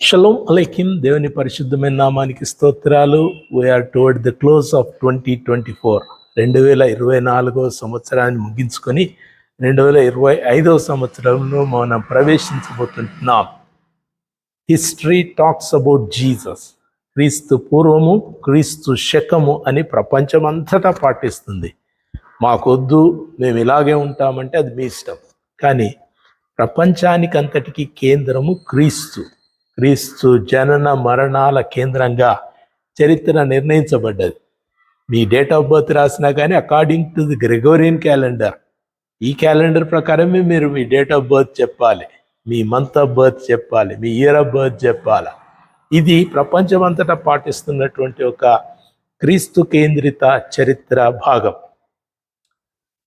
Shalom అలైకిం దేవుని పరిశుద్ధమైన నామానికి స్తోత్రాలు. We're toward the close of twenty twenty four రెండు వేల ఇరవై నాలుగో సంవత్సరాన్ని ముగించుకొని రెండు వేల ఇరవై ఐదవ సంవత్సరంలో మనం ప్రవేశించబోతున్నాం హిస్టరీ టాక్స్ అబౌట్ జీసస్ క్రీస్తు పూర్వము క్రీస్తు శకము అని ప్రపంచమంతటా పాటిస్తుంది. మాకొద్దు మేము ఇలాగే ఉంటామంటే అది మీ ఇష్టం. కానీ ప్రపంచానికి అంతటికీ కేంద్రము క్రీస్తు. క్రీస్తు జనన మరణాల కేంద్రంగా చరిత్ర నిర్ణయించబడ్డది. మీ డేట్ ఆఫ్ బర్త్ రాసినా కానీ according to the Gregorian calendar ఈ క్యాలెండర్ ప్రకారమే మీరు మీ డేట్ ఆఫ్ బర్త్ చెప్పాలి మీ మంత్ ఆఫ్ బర్త్ చెప్పాలి మీ ఇయర్ ఆఫ్ బర్త్ చెప్పాలి. ఇది ప్రపంచమంతటా పాటిస్తున్నటువంటి ఒక క్రీస్తు కేంద్రిత చరిత్ర భాగం.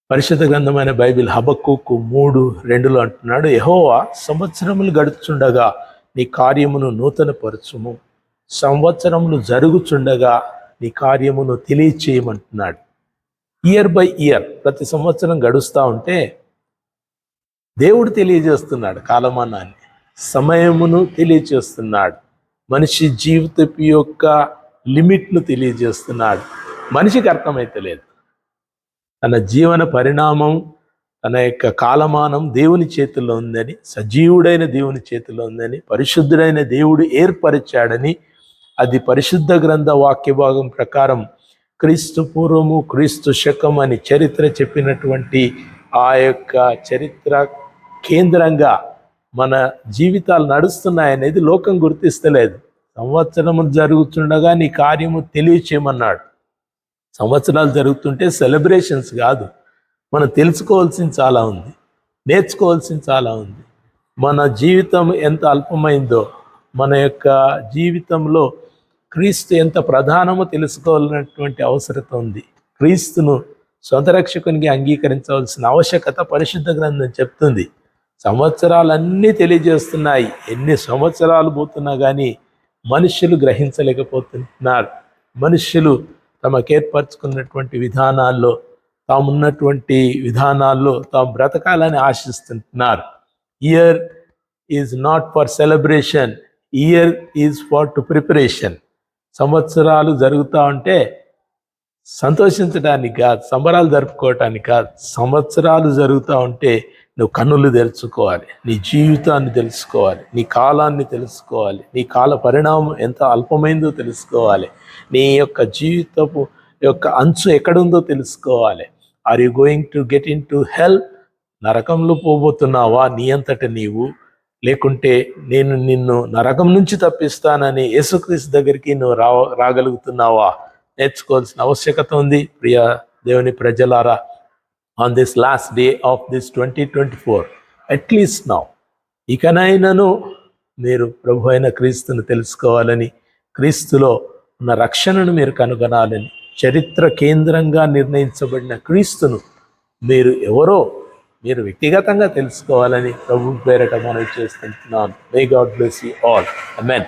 పరిశుద్ధ గ్రంథమైన బైబిల్ హబక్కు మూడు రెండులో అంటున్నాడు యహోవా సంవత్సరములు గడుచుండగా నీ కార్యమును నూతనపరచుము. సంవత్సరములు జరుగుచుండగా నీ కార్యమును తెలియచేయమంటున్నాడు. ఇయర్ బై ఇయర్ ప్రతి సంవత్సరం గడుస్తూ ఉంటే దేవుడు తెలియజేస్తున్నాడు కాలమానాన్ని. సమయమును తెలియజేస్తున్నాడు మనిషి జీవితపు యొక్క లిమిట్ను తెలియజేస్తున్నాడు. మనిషికి అర్థమైతే లేదు తన జీవన పరిణామం తన యొక్క కాలమానం దేవుని చేతుల్లో ఉందని సజీవుడైన దేవుని చేతిలో ఉందని పరిశుద్ధుడైన దేవుడు ఏర్పరిచాడని అది పరిశుద్ధ గ్రంథ వాక్య భాగం ప్రకారం క్రీస్తు పూర్వము క్రీస్తు శకం అని చరిత్ర చెప్పినటువంటి ఆ యొక్క చరిత్ర కేంద్రంగా మన జీవితాలు నడుస్తున్నాయనేది లోకం గుర్తిస్తలేదు. సంవత్సరము జరుగుతుండగా నీ కార్యము తెలియచేయమన్నాడు. సంవత్సరాలు జరుగుతుంటే సెలబ్రేషన్స్ కాదు. మనం తెలుసుకోవాల్సింది చాలా ఉంది. నేర్చుకోవాల్సింది చాలా ఉంది. మన జీవితం ఎంత అల్పమైందో మన యొక్క జీవితంలో క్రీస్తు ఎంత ప్రధానమో తెలుసుకోవాలన్నటువంటి అవసరత ఉంది. క్రీస్తును సొంత రక్షకునికి అంగీకరించవలసిన ఆవశ్యకత పరిశుద్ధ గ్రంథం చెప్తుంది. సంవత్సరాలన్నీ తెలియజేస్తున్నాయి. ఎన్ని సంవత్సరాలు పోతున్నా కానీ మనుషులు గ్రహించలేకపోతున్నారు. మనుషులు తమకు ఏర్పరచుకున్నటువంటి విధానాల్లో తామున్నటువంటి విధానాల్లో తాము బ్రతకాలని ఆశిస్తుంటున్నారు. Year is not for celebration year is for to preparation సంవత్సరాలు జరుగుతూ ఉంటే సంతోషించడానికి కాదు సంబరాలు జరుపుకోవటానికి కాదు సంవత్సరాలు జరుగుతూ ఉంటే నువ్వు కన్నులు తెలుసుకోవాలి నీ జీవితాన్ని తెలుసుకోవాలి నీ కాలాన్ని తెలుసుకోవాలి నీ కాల పరిణామం ఎంత అల్పమైందో తెలుసుకోవాలి నీ యొక్క జీవితపు యొక్క అంచు ఎక్కడుందో తెలుసుకోవాలి. Are you going to get in to hell నరకంలో పోబోతున్నావా? నీ అంతట నీవు. లేకుంటే నేను నిన్ను నరకం నుంచి తప్పిస్తానని యేసుక్రీస్తు దగ్గరికి నువ్వు రా రాగలుగుతున్నావా? నేర్చుకోవాల్సిన ఆవశ్యకత ఉంది. ప్రియ దేవుని ప్రజలారా on this last day of this twenty twenty four at least now ఇకనైనాను మీరు ప్రభు అయిన క్రీస్తును తెలుసుకోవాలని క్రీస్తులో ఉన్న రక్షణను మీరు కనుగొనాలని చరిత్ర కేంద్రంగా నిర్ణయించబడిన క్రీస్తును మీరు ఎవరో మీరు వ్యక్తిగతంగా తెలుసుకోవాలని ప్రభు పేరట మనం చేస్తున్నాను. May God bless you all amen